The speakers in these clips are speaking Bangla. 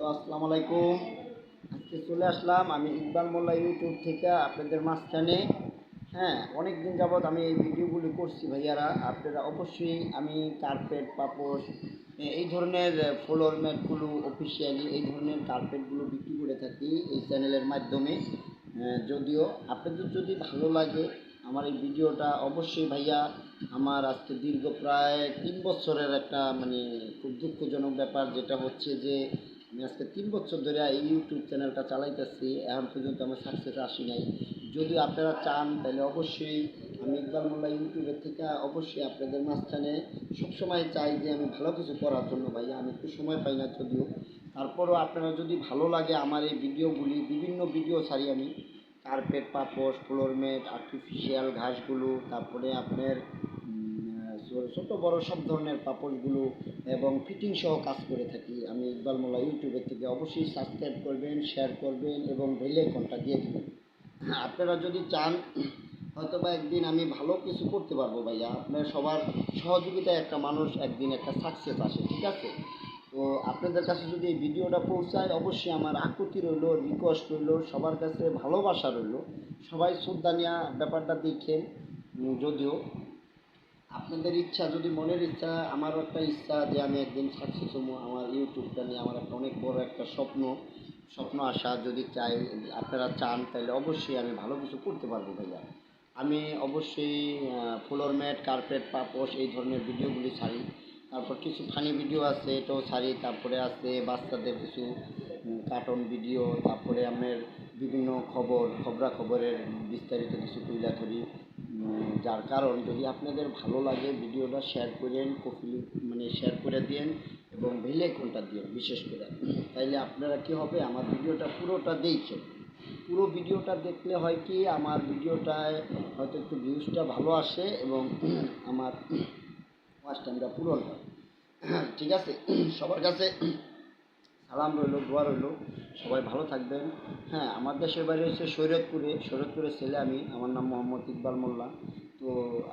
হ্যালো, আসসালামু আলাইকুম। আজকে চলে আসলাম আমি ইকবাল মোল্লা ইউটিউব থেকে আপনাদের মাঝখানে। হ্যাঁ অনেক দিন যাবৎ আমি এই ভিডিওগুলি করছি ভাইয়ারা। আপনারা অবশ্যই আমি কার্পেট পাপোশ এই ধরনের ফ্লোর ম্যাটগুলো অফিসিয়ালি এই ধরনের কার্পেটগুলো বিক্রি করে থাকি এই চ্যানেলের মাধ্যমে। যদিও আপনাদের যদি ভালো লাগে আমার এই ভিডিওটা, অবশ্যই ভাইয়া আমার আজকে দীর্ঘ প্রায় তিন বছরের একটা মানে খুব দুঃখজনক ব্যাপার যেটা হচ্ছে যে আমি আজকে তিন বছর ধরে এই ইউটিউব চ্যানেলটা চালাইতেছি। এখন পর্যন্ত আমার সাকসেস আসি নাই। যদি আপনারা চান, তাহলে অবশ্যই আমি ইকবাল মোল্লা ইউটিউবের থেকে অবশ্যই আপনাদের মাঝখানে সবসময় চাই যে আমি ভালো কিছু করার জন্য ভাইয়া। আমি একটু সময় পাই না যদিও। তারপরও আপনারা যদি ভালো লাগে আমার এই ভিডিওগুলি, বিভিন্ন ভিডিও ছাড়ি আমি। কার্পেট পাপোশ ফ্লোর ম্যাট আর্টিফিশিয়াল ঘাসগুলো, তারপরে আপনার ছোট বড় সব ধরনের পাপড়গুলো এবং ফিটিং সহ কাজ করে থাকি। আমি ইকবাল মোল্লা ইউটিউবের থেকে অবশ্যই সাবস্ক্রাইব করবেন শেয়ার করবেন এবং বেল আইকনটা দিয়ে দেবেন। আপনারা যদি চান হয়তো বা একদিন আমি ভালো কিছু করতে পারব ভাইয়া। আপনার সবার সহযোগিতায় একটা মানুষ একদিন একটা সাকসেস আসে, ঠিক আছে? তো আপনাদের কাছে যদি এই ভিডিওটা পৌঁছায়, অবশ্যই আমার আকুতি রইল রিকোয়েস্ট রইল, সবার কাছে ভালোবাসা রইল। সবাই শ্রদ্ধা নেওয়া ব্যাপারটা দেখেন, যদিও আপনাদের ইচ্ছা, যদি মনের ইচ্ছা, আমারও একটা ইচ্ছা যে আমি একদিন সাকসেস হব। আমার ইউটিউবটা নিয়ে আমার একটা অনেক বড় একটা স্বপ্ন স্বপ্ন আসা যদি চাই, আপনারা চান, তাহলে অবশ্যই আমি ভালো কিছু করতে পারব ভাইয়া। আমি অবশ্যই ফ্লোর ম্যাট, কার্পেট, পাপোশ এই ধরনের ভিডিওগুলি ছাড়ি। তারপর কিছু ফানি ভিডিও আছে, এটাও ছাড়ি। তারপরে আছে বাচ্চাদের কিছু কার্টুন ভিডিও তারপরে আমার বিভিন্ন খবর, খবরাখবরের বিস্তারিত কিছু তুলে ধরি। যার কারণ যদি আপনাদের ভালো লাগে, ভিডিওটা শেয়ার করেন, কপিল মানে শেয়ার করে দিন এবং বেলে কোনটা দিন বিশেষ করে। তাইলে আপনারা কি হবে? আমার ভিডিওটা পুরোটা দেখেন। পুরো ভিডিওটা দেখলে হয় কি, আমার ভিডিওটায় হয়তো একটু ভিউজটা ভালো আসে এবং আমার ওয়াচ টাইমটা পূরণ হয়। ঠিক আছে? সবার কাছে সালাম রইল, দোয়া রইল। সবাই ভালো থাকবেন। হ্যাঁ আমার দেশের বাড়ি হচ্ছে সৈরতপুরে। সৈরতপুরের ছেলে আমি, আমার নাম মোহাম্মদ ইকবাল মোল্লা। তো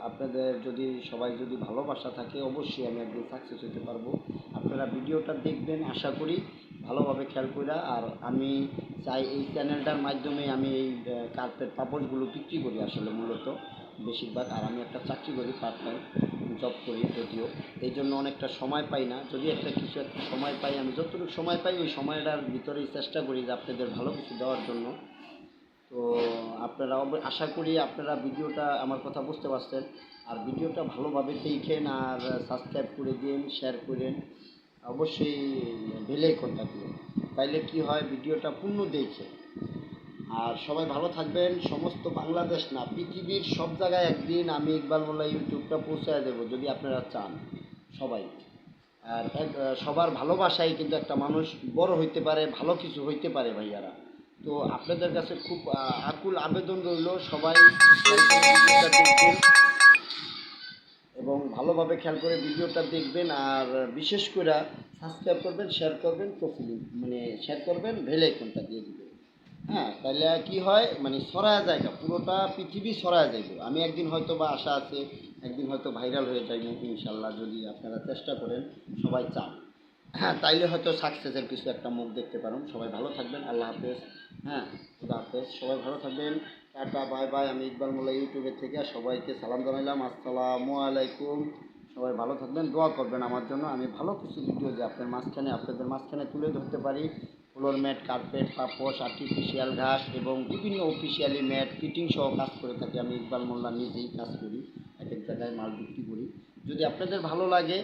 আপনাদের যদি, সবাই যদি ভালোবাসা থাকে, অবশ্যই আমি একদিন সাকসেস হতে পারব। আপনারা ভিডিওটা দেখবেন, আশা করি ভালোভাবে খেয়াল করে আর আমি চাই এই চ্যানেলটার মাধ্যমে আমি এই কার্পেট পাপড়গুলো বিক্রি করি আসলে মূলত। বেশিরভাগ, আর আমি একটা চাকরি করি পার্ট টাইম জব করি যদিও, এই জন্য অনেকটা সময় পাই না। যদি একটা কিছু একটা সময় পাই, আমি যতটুকু সময় পাই, ওই সময়টার ভিতরেই চেষ্টা করি যে আপনাদের ভালো কিছু দেওয়ার জন্য। তো আপনারা আশা করি আপনারা ভিডিওটা, আমার কথা বুঝতে পারছেন। আর ভিডিওটা ভালোভাবে দেখেন আর সাবস্ক্রাইব করে দিন শেয়ার করেন। অবশ্যই বেলে কোনটা দিন তাইলে কি হয়, ভিডিওটা পূর্ণ দেখে আর সবাই ভালো থাকবেন। সমস্ত বাংলাদেশ না, পৃথিবীর সব জায়গায় একদিন আমি ইকবাল মোল্লা ইউটিউবটা পৌঁছায় দেবো, যদি আপনারা চান সবাই। আর এক সবার ভালোবাসায় কিন্তু একটা মানুষ বড় হইতে পারে, ভালো কিছু হইতে পারে ভাইয়ারা। তো আপনাদের কাছে খুব আকুল আবেদন রইল সবাই। এবং ভালোভাবে খেয়াল করে ভিডিওটা দেখবেন, আর বিশেষ করে সাবস্ক্রাইব করবেন শেয়ার করবেন প্রোফাইল মানে শেয়ার করবেন ভেলে আইকনটা দিয়ে দিবেন। হ্যাঁ তাহলে কি হয়? মানে সরায়া জায়গা, পুরোটা পৃথিবী সরায়া যাইব। আমি একদিন হয়তো বা আশা আছে, একদিন হয়তো ভাইরাল হয়ে যাইব, ইনশাল্লাহ, যদি আপনারা চেষ্টা করেন, সবাই চান। হ্যাঁ তাইলে হয়তো সাকসেসের কিছু একটা মুখ দেখতে পারেন। সবাই ভালো থাকবেন, আল্লাহ হাফেজ। হ্যাঁ খুদা হাফেজ। সবাই ভালো থাকবেন। Tata, bye bye. আমি ইকবাল মোল্লা ইউটিউবের থেকে সবাইকে সালাম জানাইলাম। আসসালামু আলাইকুম। সবাই ভালো থাকবেন, দোয়া করবেন আমার জন্য। আমি ভালো কিছু ভিডিও যে আপনার মাঝখানে, আপনাদের মাঝখানে তুলে ধরতে পারি। ফ্লোর ম্যাট, কার্পেট, পাপোশ আর্টিফিশিয়াল ঘাস এবং বিভিন্ন অফিসিয়ালি ম্যাট ফিটিং সহ কাজ করে থাকি। আমি ইকবাল মোল্লা নিজেই কাজ করি, এক এক জায়গায় মাল বিক্রি করি। যদি আপনাদের ভালো লাগে,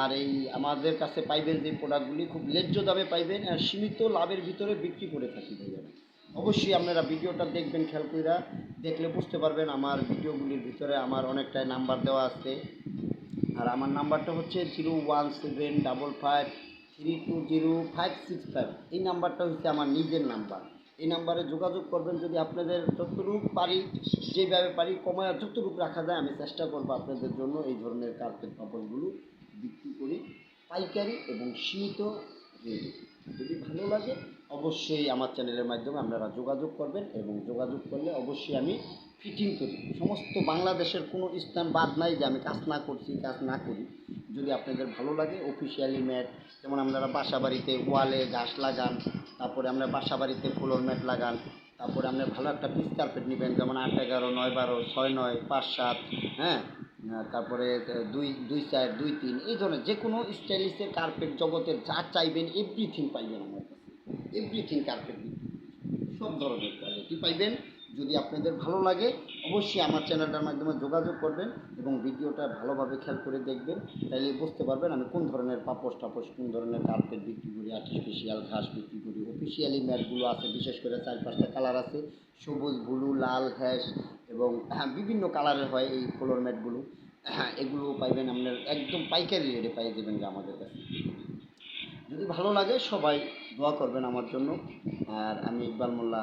আর এই আমাদের কাছে পাইবেন যে প্রোডাক্টগুলি খুব ন্যায্য দামে পাইবেন আর সীমিত লাভের ভিতরে বিক্রি করে থাকি ভাইয়া অবশ্যই আপনারা ভিডিওটা দেখবেন, খেয়াল কইরা দেখলে বুঝতে পারবেন আমার ভিডিওগুলির ভিতরে আমার অনেকটাই নাম্বার দেওয়া আছে। আর আমার নাম্বারটা হচ্ছে zero one seven double five three two zero five six five এই নাম্বারটা হচ্ছে আমার নিজের নাম্বার। এই নাম্বারে যোগাযোগ করবেন, যদি আপনাদের যতটুকু পারি, যেভাবে পারি, কমায় যতটুকু রাখা যায়, আমি চেষ্টা করব আপনাদের জন্য এই ধরনের কার্পেট কাপড়গুলো বিক্রি করি পাইকারি এবং সীমিত রেটে। যদি ভালো লাগে, অবশ্যই আমার চ্যানেলের মাধ্যমে আপনারা যোগাযোগ করবেন এবং যোগাযোগ করলে অবশ্যই আমি ফিটিং করি। সমস্ত বাংলাদেশের কোনো স্থান বাদ নাই যে আমি কাজ না করছি, কাজ না করি। যদি আপনাদের ভালো লাগে অফিসিয়ালি ম্যাট যেমন আপনারা বাসা বাড়িতে ওয়ালে ঘাস লাগান, তারপরে আমরা বাসা বাড়িতে ফ্লোর ম্যাট লাগান, তারপরে আপনি ভালো একটা পিস কার্পেট নেবেন, যেমন আট এগারো, নয় বারো, ছয় নয়, পাঁচ সাত হ্যাঁ? তারপরে দুই দুই চার, দুই তিন, এই ধরনের যে কোনো স্টাইলিশের কার্পেট জগতের যা চাইবেন এভরিথিং পাইবেন আমার কাছে। এভরিথিং কার্পেট সব ধরনের কোয়ালিটি পাইবেন। যদি আপনাদের ভালো লাগে, অবশ্যই আমার চ্যানেলটার মাধ্যমে যোগাযোগ করবেন এবং ভিডিওটা ভালোভাবে খেয়াল করে দেখবেন। তাইলে বুঝতে পারবেন আমি কোন ধরনের পাপোশ টাপোশ, কোন ধরনের কার্পেট বিক্রি করি আর্টিফিশিয়াল ঘাস বিক্রি করি। অফিসিয়ালি ম্যাটগুলো আছে, বিশেষ করে চার পাঁচটা কালার আছে, সবুজ ব্লু লাল হ্যাশ এবং হ্যাঁ বিভিন্ন কালারের হয় এই ফ্লোর ম্যাটগুলো এগুলো পাইবেন আপনার একদম পাইকারি রেটে পাই দেবেন আমাদের কাছে। যদি ভালো লাগে সবাই দোয়া করবেন আমার জন্য। আর আমি ইকবাল মোল্লা